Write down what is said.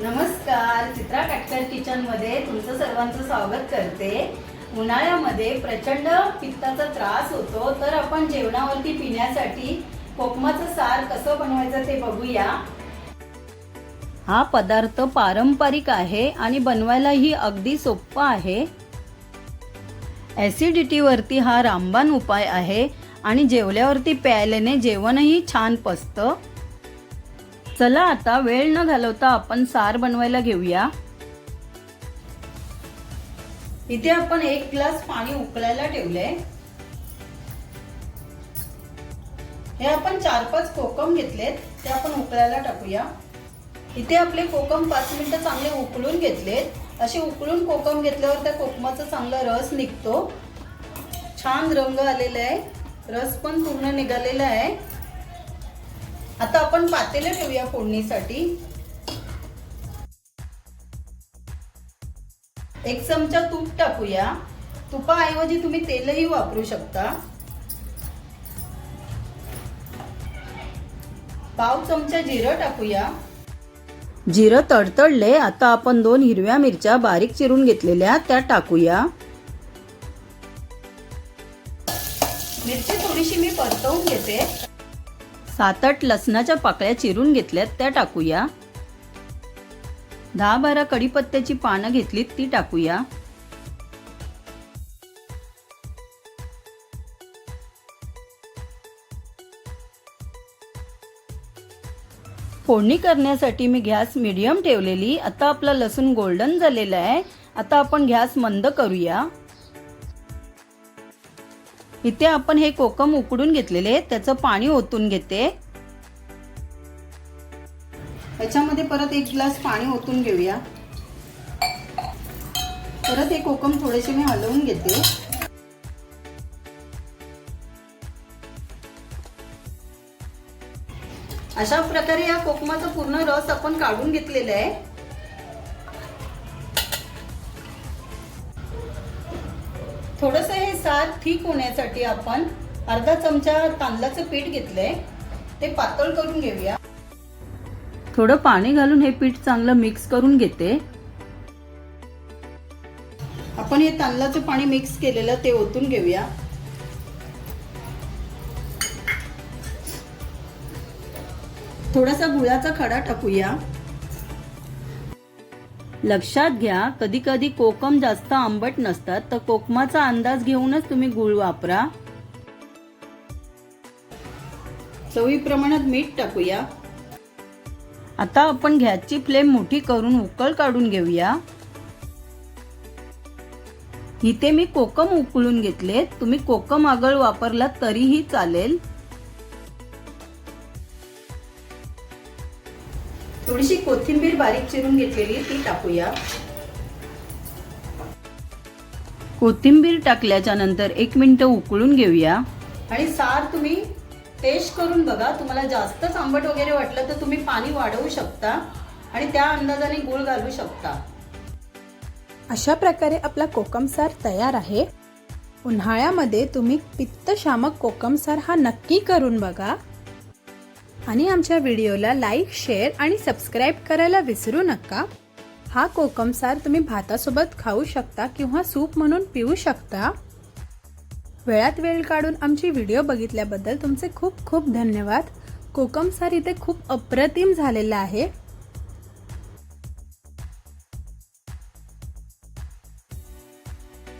नमस्कार चित्रा काटकर किचनमध्ये तुमचं सर्वांचं स्वागत करते. उन्हाळ्यामध्ये प्रचंड पित्ताचा त्रास होतो तर आपण जेवणावरती पिण्यासाठी कोकमाचं सार कसं बनवायचं ते बघूया. हा पदार्थ पारंपरिक आहे आणि बनवायलाही अगदी सोपं आहे. ॲसिडिटीवरती हा रामबाण उपाय आहे आणि जेवल्यावरती प्यायल्याने जेवणही छान पचतं. चला आता वेळ न घालवता आपण सार बनवायला घेऊया. इथे आपण एक ग्लास पाणी उकळायला ठेवलंय. हे आपण चार पाच कोकम घेतलेत ते आपण उकळायला टाकूया. इथे आपले कोकम पाच मिनिटं चांगले उकळून घेतलेत. असे उकळून कोकम घेतल्यावर त्या कोकमाचा चांगला रस निघतो. छान रंग आलेला आहे. रस पण पूर्ण निघालेला आहे. आता आपण पातेलं ठेवूया फोडणीसाठी. एक चमचा तूप टाकूया. तुपाऐवजी तुम्ही तेलही वापरू शकता. पाव चमचा जिरं टाकूया. जिरं तडतडले आता आपण दोन हिरव्या मिरच्या बारीक चिरून घेतलेल्या त्या टाकूया. मिरची थोडीशी मी परतवून घेते. सात आठ लसणाच्या पाकळ्या चिरून घेतल्यात त्या टाकूया. दहा बारा कढीपत्त्याची पानं घेतलीत ती टाकूया. फोडणी करण्यासाठी मी गॅस मीडियम ठेवलेली. आता आपला लसूण गोल्डन झालेला आहे. आता आपण गॅस मंद करूया. इथे आपण हे कोकम उकडून घेतलेले त्याचं पाणी ओतून घेते. ह्याच्यामध्ये परत एक ग्लास पाणी ओतून घेऊया. परत हे कोकम थोडेसे मी हलवून घेते. अशा प्रकारे या कोकमाचा पूर्ण रस आपण काढून घेतलेला आहे. थोडस हे सार ठीक होण्यासाठी आपण अर्धा चमचा तांदळाचं पीठ घेतलंय. ते पातळ करून घेऊया. थोडं पाणी घालून हे पीठ चांगलं मिक्स करून घेते. आपण हे तांदळाचं पाणी मिक्स केलेलं ते ओतून घेऊया. थोडासा गुळाचा खडा टाकूया. लक्षात घ्या कधी कधी कोकम जास्त आंबट नसतात तर कोकमाचा अंदाज घेऊनच तुम्ही गुळ वापरा. चवीप्रमाणात मीठ टाकूया. आता आपण गॅसची फ्लेम मोठी करून उकळ काढून घेऊया. इथे मी कोकम उकळून घेतले तुम्ही कोकम आगळ वापरला तरीही चालेल. थोडीशी कोथिंबीर बारीक चिरून घेतलेली ती टाकूया. कोथिंबीर टाकल्याच्या नंतर एक मिनिट उकळून घेऊया. आणि सार तुम्ही टेस्ट करून बघा तुम्हाला जास्तच आंबट वगैरे वाटलं तर तुम्ही पाणी वाढवू शकता आणि त्या अंदाजाने गुळ घालू शकता. अशा प्रकारे आपला कोकमसार तयार आहे. उन्हाळ्यामध्ये तुम्ही पित्तशामक कोकमसार हा नक्की करून बघा. आणि आमच्या व्हिडिओला लाईक शेअर आणि सबस्क्राईब करायला विसरू नका. हा कोकमसार तुम्ही भातासोबत खाऊ शकता किंवा सूप म्हणून पिऊ शकता. वेळात वेळ काढून आमची व्हिडिओ बघितल्याबद्दल तुमचे खूप खूप धन्यवाद. कोकमसार इथे खूप अप्रतिम झालेला आहे.